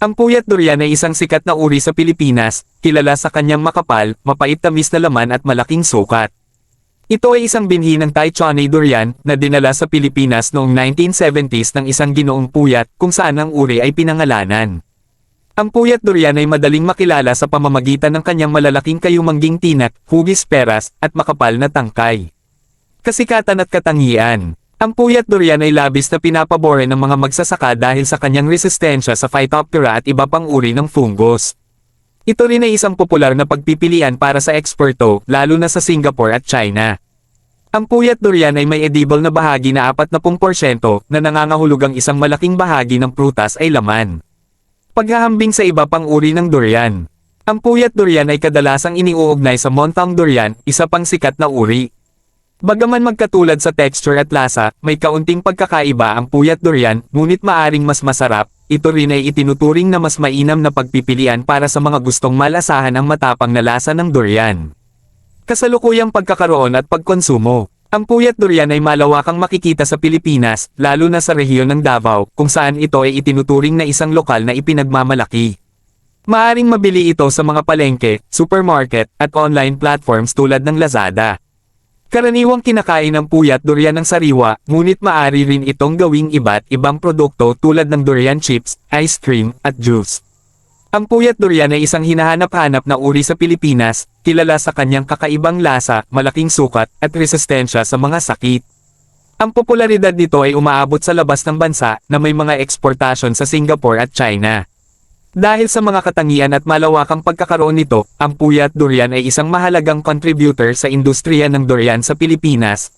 Ang puyat durian ay isang sikat na uri sa Pilipinas, kilala sa kanyang makapal, mapait-tamis na laman at malaking sukat. Ito ay isang binhi ng Taichani durian na dinala sa Pilipinas noong 1970s ng isang ginoong puyat kung saan ang uri ay pinangalanan. Ang puyat durian ay madaling makilala sa pamamagitan ng kanyang malalaking kayumangging tinak, hugis peras, at makapal na tangkay. Kasikatan at katangian Ang puyat durian ay labis na pinapabore ng mga magsasaka dahil sa kanyang resistensya sa Phytophthora at iba pang uri ng fungus. Ito rin ay isang popular na pagpipilian para sa eksperto, lalo na sa Singapore at China. Ang puyat durian ay may edible na bahagi na 40% na nangangahulugang isang malaking bahagi ng prutas ay laman. Paghahambing sa iba pang uri ng durian. Ang puyat durian ay kadalasang iniuugnay sa montang durian, isa pang sikat na uri. Bagaman magkatulad sa texture at lasa, may kaunting pagkakaiba ang puyat durian, ngunit maaring mas masarap, ito rin ay itinuturing na mas mainam na pagpipilian para sa mga gustong malasahan ang matapang na lasa ng durian. Kasalukuyang pagkakaroon at pagkonsumo. Ang puyat durian ay malawakang makikita sa Pilipinas, lalo na sa rehiyon ng Davao, kung saan ito ay itinuturing na isang lokal na ipinagmamalaki. Maaring mabili ito sa mga palengke, supermarket, at online platforms tulad ng Lazada. Karaniwang kinakain ng puyat durian ng sariwa, ngunit maaari rin itong gawing iba't ibang produkto tulad ng durian chips, ice cream, at juice. Ang puyat durian ay isang hinahanap-hanap na uri sa Pilipinas, kilala sa kanyang kakaibang lasa, malaking sukat, at resistensya sa mga sakit. Ang popularidad nito ay umaabot sa labas ng bansa na may mga eksportasyon sa Singapore at China. Dahil sa mga katangian at malawakang pagkakaroon nito, ang puyat durian ay isang mahalagang contributor sa industriya ng durian sa Pilipinas,